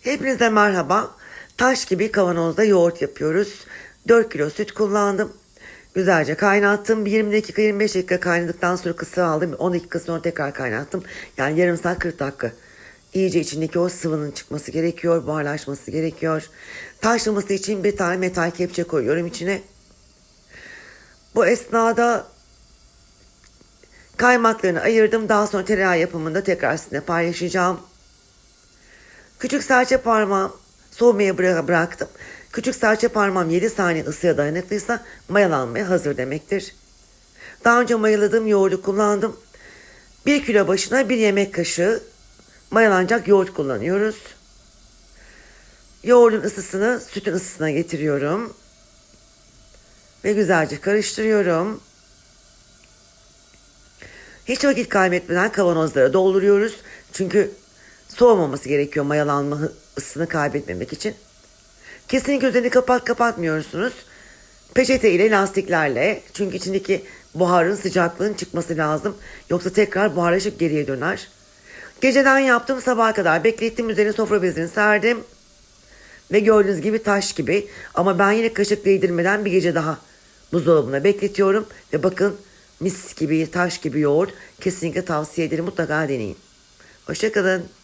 Hepinize merhaba. Taş gibi kavanozda yoğurt yapıyoruz. 4 kilo süt kullandım. Güzelce kaynattım. 20 dakika 25 dakika kaynadıktan sonra kısa aldım. 10 dakika sonra tekrar kaynattım. Yani yarım saat 40 dakika. İyice içindeki o sıvının çıkması gerekiyor. Buharlaşması gerekiyor. Taşlaması için bir tane metal kepçe koyuyorum içine. Bu esnada kaymaklarını ayırdım. Daha sonra tereyağı yapımında tekrar sizinle paylaşacağım. Küçük serçe parmağım soğumaya bıra- bıraktım. Küçük serçe parmağım 7 saniye ısıya dayanıklıysa mayalanmaya hazır demektir. Daha önce mayaladığım yoğurdu kullandım. 1 kilo başına 1 yemek kaşığı mayalanacak yoğurt kullanıyoruz. Yoğurdun ısısını sütün ısısına getiriyorum. Ve güzelce karıştırıyorum. Hiç vakit kaybetmeden kavanozlara dolduruyoruz. Çünkü soğumaması gerekiyor mayalanma ısısını kaybetmemek için. Kesinlikle üzerini kapat kapatmıyorsunuz. Peçete ile lastiklerle. Çünkü içindeki buharın sıcaklığın çıkması lazım. Yoksa tekrar buharlaşıp geriye döner. Geceden yaptım sabaha kadar beklettim. Üzerine sofra bezini serdim. Ve gördüğünüz gibi taş gibi. Ama ben yine kaşık değdirmeden bir gece daha buzdolabına bekletiyorum. Ve bakın mis gibi taş gibi yoğurt. Kesinlikle tavsiye ederim. Mutlaka deneyin. Hoşçakalın.